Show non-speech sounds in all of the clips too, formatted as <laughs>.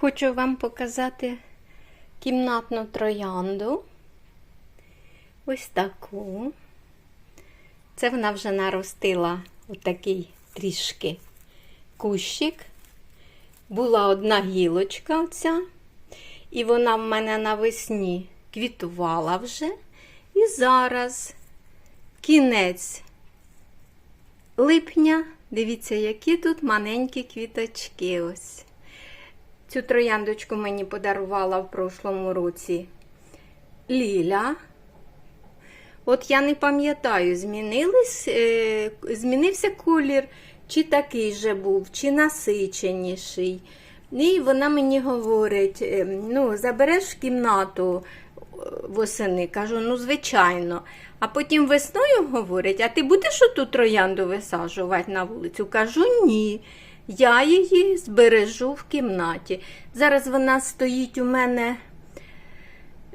Хочу вам показати кімнатну троянду. Ось таку. Це вона вже наростила отакий трішки кущик. Була одна гілочка оця, і вона в мене навесні квітувала вже. І зараз кінець липня. Дивіться, які тут маленькі квіточки. Ось. Цю трояндочку мені подарувала в прошлому році Ліля. От я не пам'ятаю, е, змінився колір, чи такий же був, чи насиченіший. І вона мені говорить: е, ну, забереш кімнату е, восени. Кажу, ну, звичайно. А потім весною говорить, а ти будеш оту троянду висаджувати на вулицю? Кажу, ні. Я її збережу в кімнаті. Зараз вона стоїть у мене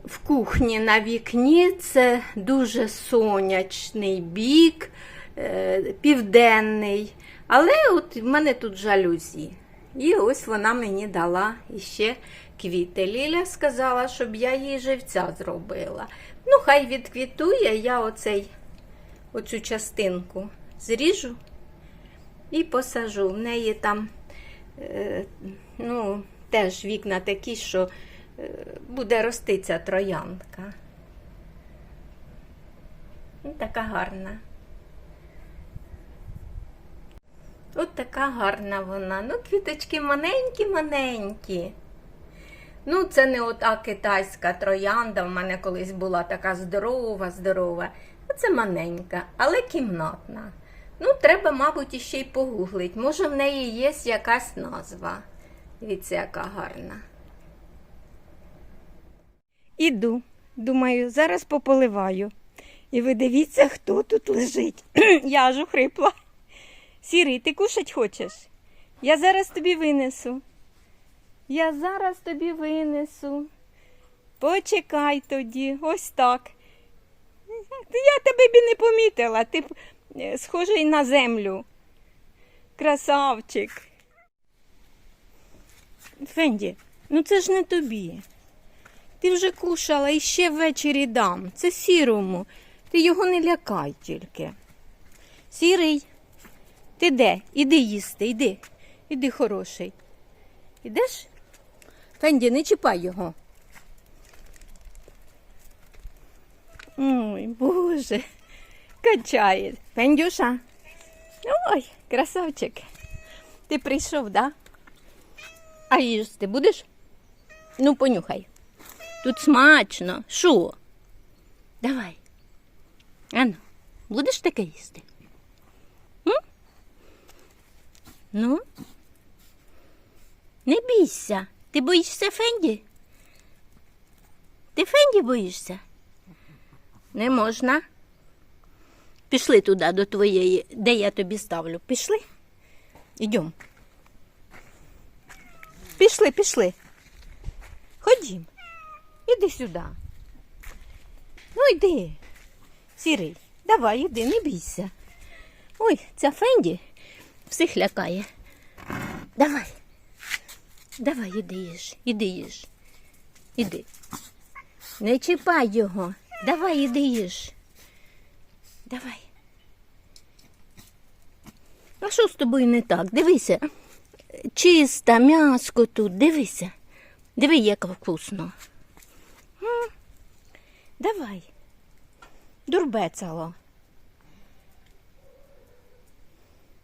в кухні на вікні. Це дуже сонячний бік, е, південний. Але от в мене тут жалюзі. І ось вона мені дала іще квіти. Ліля сказала, щоб я їй живця зробила. Ну, хай відквітує, я оцей, оцю частинку зріжу і посажу. В неї там е, ну, теж вікна такі, що е, буде рости ця трояндка. Ну, така гарна. От така гарна вона. Ну, квіточки маленькі-маленькі. Ну, це не ота китайська троянда. В мене колись була така здорова, здорова. Оце маленька, але кімнатна. Ну, треба, мабуть, іще й погуглить. Може, в неї є якась назва. Дивіться, яка гарна. Іду. Думаю, зараз пополиваю. І ви дивіться, хто тут лежить. <clears throat> Я аж ухрипла. Сірий, ти кушать хочеш? Я зараз тобі винесу. Я зараз тобі винесу. Почекай тоді, ось так. Я тебе б не помітила, ти е, схожий на землю. Красавчик. Фенді, ну це ж не тобі. Ти вже кушала і ще ввечері дам. Це сірому. Ти його не лякай тільки. Сірий, ти де? Іди їсти, іди. Іди хороший. Ідеш? Фенді, не чіпай його. Ой, Боже, качає. Фендюша. Ой, красавчик. Ти прийшов, да? А їсти будеш? Ну, понюхай. Тут смачно. Що? Давай. Ану, будеш таке їсти? М? Ну? Не бійся. Ти боїшся Фенді? Ти Фенді боїшся? Не можна. Пішли туди до твоєї, де я тобі ставлю. Пішли? Ідемо. Пішли, пішли. Ходім. Іди сюди. Ну йди. Сірий, давай, іди, не бійся. Ой, ця Фенді всіх лякає. Давай. Давай, іди їж, іди їж. Іди. Не чіпай його. Давай, іди їж. Давай. А що з тобою не так? Дивися. Чиста, м'яско тут, дивися. Диви, як вкусно. М? Давай. Дурбецало.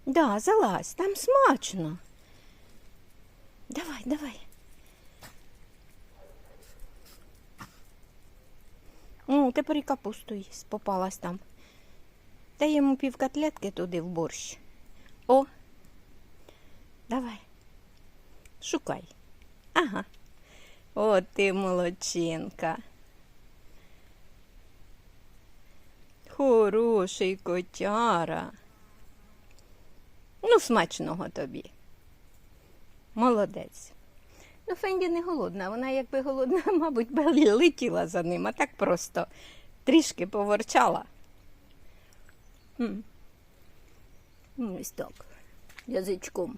Да, залазь, там смачно. Давай, давай. Тепер і капусту їсть, попалась там. Дай йому пів котлетки туди в борщ. О, давай. Шукай. Ага. О, ти молодчинка. Хороший котяра. Ну, смачного тобі. Молодець. Ну, Фенді не голодна. Вона, якби голодна, <laughs> мабуть, би летіла за ним, а так просто трішки поворчала. М. Ну, Ось так. Язичком.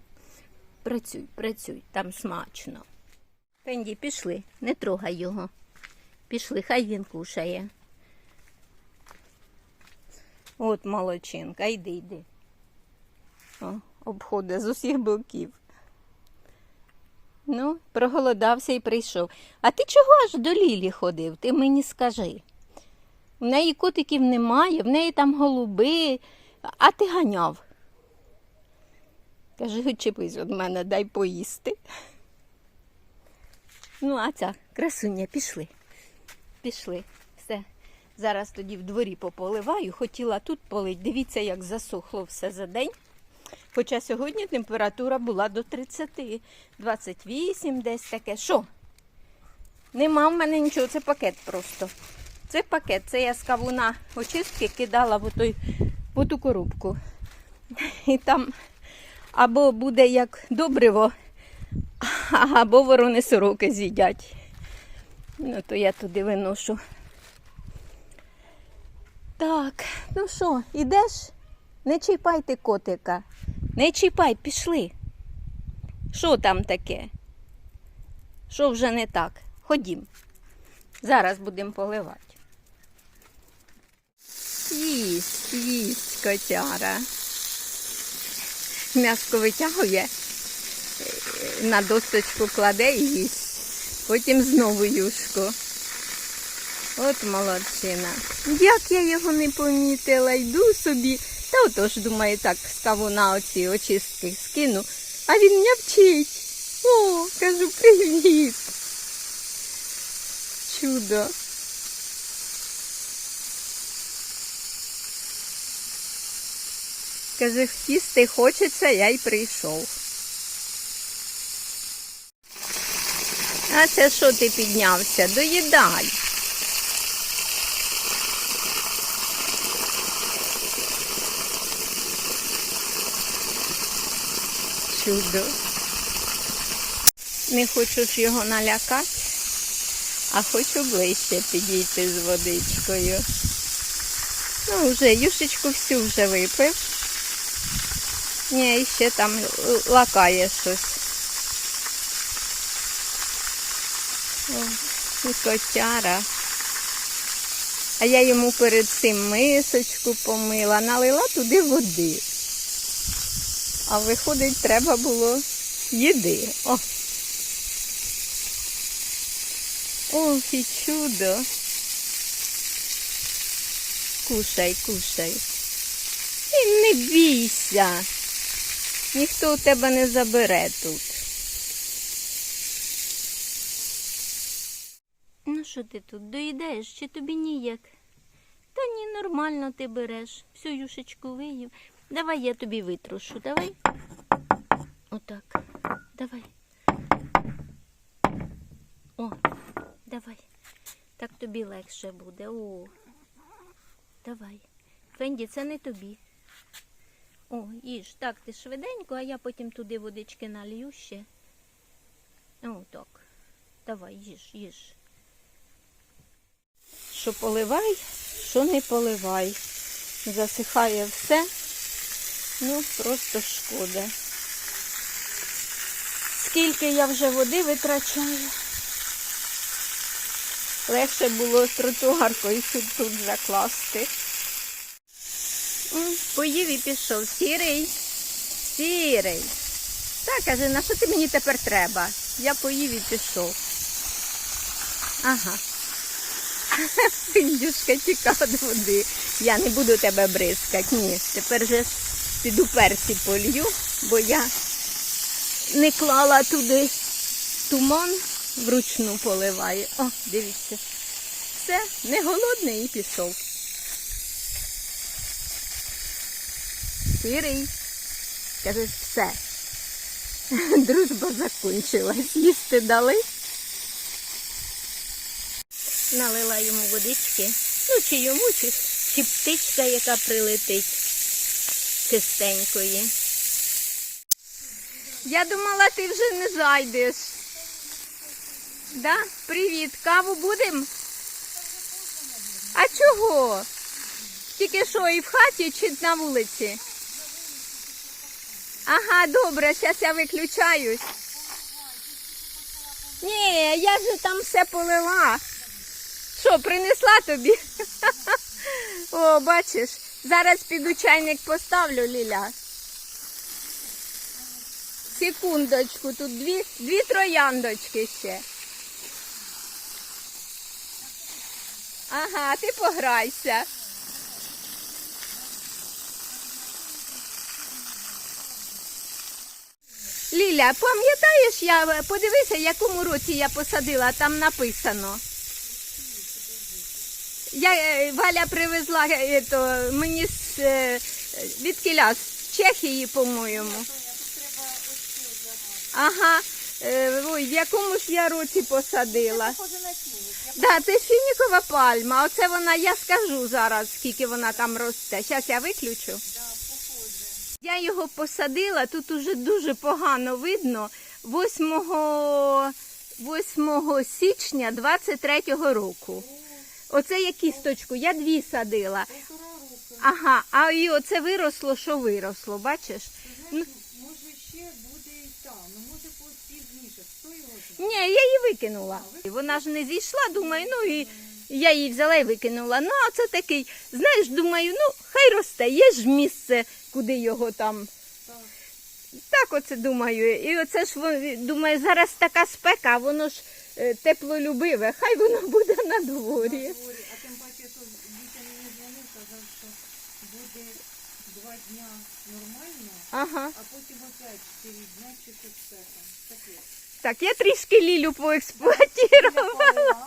Працюй, працюй, там смачно. Пенді, пішли, не трогай його. Пішли, хай він кушає. От молодчинка, йди, йди. О, обходить з усіх боків. Ну, проголодався і прийшов. А ти чого аж до Лілі ходив? Ти мені скажи. В неї котиків немає, в неї там голуби, а ти ганяв. Каже, відчепись від мене, дай поїсти. Ну, а ця красуня, пішли. Пішли. Все. Зараз тоді в дворі пополиваю. Хотіла тут полить. Дивіться, як засохло все за день. Хоча сьогодні температура була до 30, 28 десь таке. Що? Нема в мене нічого, це пакет просто. Це пакет, це я з кавуна очистки кидала в, той, в ту коробку. І там або буде як добриво, або ворони сороки з'їдять. Ну, то я туди виношу. Так, ну що, ідеш? Не чіпайте котика. Не чіпай, пішли. Що там таке? Що вже не так? Ходім. Зараз будемо поливати. Їсть, їсть котяра. М'яско витягує, е, на досточку кладе і їсть. Потім знову юшку. От молодчина. Як я його не помітила, йду собі. Та отож, думаю, так, з кавуна оці очистки скину. А він мене вчить. О, кажу, привіт. Чудо. Каже, втісти хочеться, я й прийшов. А це що ти піднявся? Доїдай. Чудо. Не хочу ж його налякати, а хочу ближче підійти з водичкою. Ну, вже юшечку всю вже випив. Ні, ще там лакає щось. О, і котяра. А я йому перед цим мисочку помила, налила туди води. А виходить, треба було їди. О. Ох, і чудо. Кушай, кушай. І не бійся. Ніхто у тебе не забере тут. Ну що ти тут доїдаєш, чи тобі ніяк? Та ні, нормально ти береш. Всю юшечку виїв. Давай я тобі витрушу, давай. Отак. Давай. О, давай. Так тобі легше буде. О. Давай. Фенді, це не тобі. О, їж. Так, ти швиденько, а я потім туди водички налью ще. О, так. Давай, їж, їж. Що поливай, що не поливай. Засихає все. Ну, просто шкода. Скільки я вже води витрачаю. Легше було тротуаркою тут, закласти. Поїв і пішов. Сірий. Сірий. Так, каже, на що ти мені тепер треба? Я поїв і пішов. Ага. <laughs> Індюшка тікав до води. Я не буду тебе бризкати. Ні. Тепер же піду перці полью, бо я не клала туди туман, вручну поливаю. О, дивіться. Все, не голодний і пішов. Сірий. Каже, все. <laughs> Дружба закончилась. Їсти дали. Налила йому водички. Ну, чи йому, чи, чи птичка, яка прилетить чистенької. Я думала, ти вже не зайдеш. Да? Привіт, каву будем? А чого? Тільки що, і в хаті чи на вулиці? Ага, добре, зараз я виключаюсь. Ні, я же там все полила. Що, принесла тобі? <laughs> О, бачиш, зараз піду чайник поставлю, Ліля. Секундочку, тут дві, дві трояндочки ще. Ага, ти пограйся. Ліля, пам'ятаєш, я подивися, якому році я посадила, там написано. Я, е, Валя привезла е, мені з е, від кіля, з Чехії, по-моєму. Ага. Е, Ой, в якому ж я році посадила. Да, це фінікова пальма. Оце вона, я скажу зараз, скільки вона там росте. Зараз я виключу. Я його посадила, тут уже дуже погано видно. 8, 8 січня 23-го року. Оце я кісточку, я дві садила. Ага, а і оце виросло, що виросло, бачиш? Ну, Може ще буде і там, ну може пізніше, хто його знає? Ні, я її викинула. Вона ж не зійшла, думаю, ну і я її взяла і викинула. Ну, а це такий, знаєш, думаю, ну хай росте, є ж місце, куди його там. Так оце думаю. І оце ж думаю, зараз така спека, воно ж теплолюбиве, хай воно буде на дворі. А тим паче, що Вітя мені дзвонив, казав, що буде два дня нормально, Ага. а потім опять чотири дня чи то спека. Таке. Так, я трішки лілю поексплуатувала.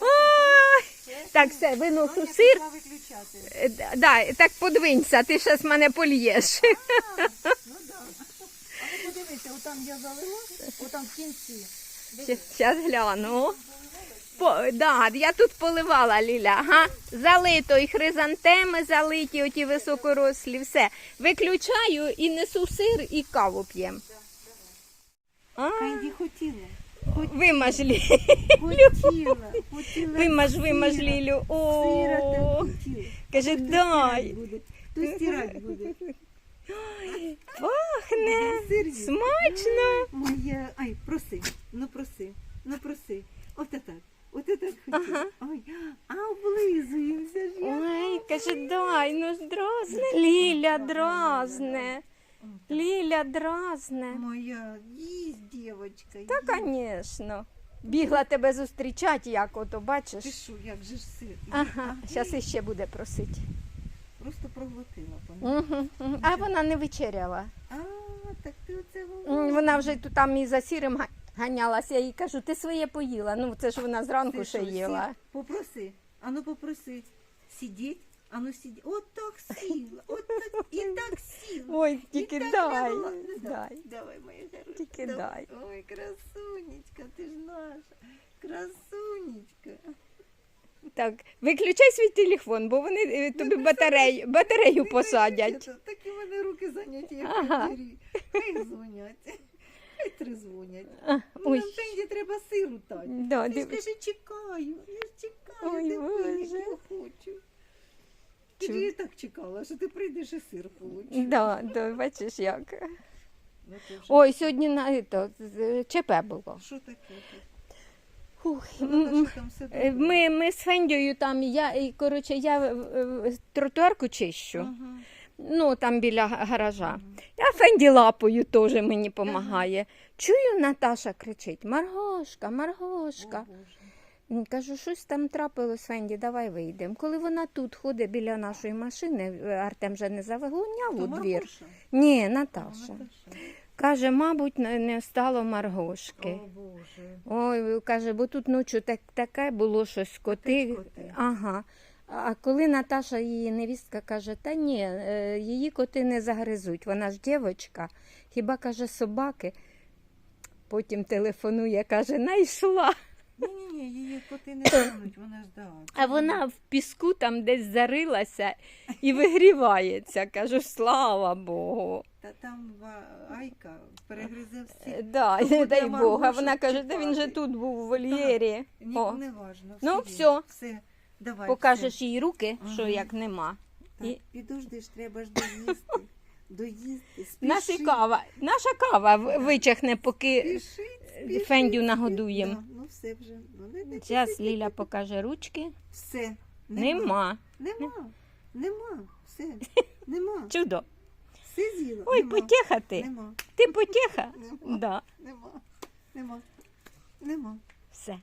Ой. Так, все, виношу сир. виключати. Е, Да, так подвинься, ти зараз мене польєш. Ну да. Але подивися, отам я залила, отам в кінці. Зараз гляну. По, да, я тут поливала Ліля. Ага. Залито і хризантеми залиті, оті високорослі, все. Виключаю і несу сир і каву п'ємо. Хотіла. Вимаж Лі. Хотіла. <laughs> Хотіла. Вимаж, вимаж. Лілю. О, каже, дай. То стирати буде. Пахне. Смачно. Моя, ай, проси, ну проси. От так, от так хотіла. Ой, а облизуємося ж я. Ой, каже, дай, ну ж дразне. Ліля дразне. Ліля дразне. Моя, їсть, дівочка. Та, звісно. Бігла тебе зустрічати, як ото, бачиш. Ти що, як же ж сир? Ага, зараз іще буде просити. Просто проглотила. Угу, угу. А вона не вечеряла. А, так ти оце говориш. Вона вже тут там і за сірим ганялася. Я їй кажу, ти своє поїла. Ну, це ж вона зранку Ти ще що, їла. сир? Попроси, а ну попроси. Сидіть, а ну сидіть. От так сіла, от так, і так сіла. Ой, тільки так дай. лягла. Ну, дай. Давай, моя хороша. Тільки давай. Ой, красунечка, ти ж наша. Красунечка. Так, виключай свій телефон, бо вони е, тобі батарею, батарею посадять. Це, Такі в мене руки зайняті, як Ага. ага. Хай дзвонять. Хай трезвонять. А, Ну, ой, нам Фенді треба сиру тати. да, Ти ж див... кажи, чекаю, я ж чекаю, Ой, тебе, Боже. я хочу. Ти ж і так чекала, що ти прийдеш і сир получиш. да, да, бачиш як. Ну, вже- Ой, сьогодні на ето, з- ЧП було. Що таке? Фух, м- м- що там все е, добре? ми, ми з Фендією там, я, і, коротше, я е, е, тротуарку чищу, Ага. ну там біля га- гаража. А Фенді лапою теж мені допомагає. Чую, Наташа кричить: Маргошка, О, Маргошка. Боже. Кажу, щось там трапилось, Фенді, давай вийдемо. Коли вона тут ходить біля нашої машини, е, Артем вже не завигоняв у двір. Маргоша? Ні, Наташа. Каже, мабуть, не не стало Маргошки. О, Боже. Ой, каже, бо тут ночі так, таке було щось коти. коти. Ага. А коли Наташа, її невістка, каже, та ні, е, її коти не загризуть, вона ж дівчинка, хіба каже собаки. Потім телефонує, каже, найшла. Ні-ні-ні, її коти не стануть, вона ж да. А вона в піску там десь зарилася і вигрівається. Кажу, слава Богу. Та там ва- Айка перегризе всі. Е, Да, не дай Бога. Маргошу Вона каже, та він же тут був у вольєрі. Ні, О. не важно. Ну. Все, давай. Покажеш їй руки, що як нема. Так, і- підожди ж, треба ж доїсти. Доїсти. Наша кава, наша кава в- вичахне, поки Фендю нагодуємо. Да, ну все вже. Ну, не- зараз Ліля покаже ручки. Все. Нема. Нема. Нема. Все. <laughs> Нема. Чудо. Все з'їла. Ой, Нема. потеха ти. Нема. Ти потеха? <laughs> Нема. Да. Нема. Нема. Нема. Все.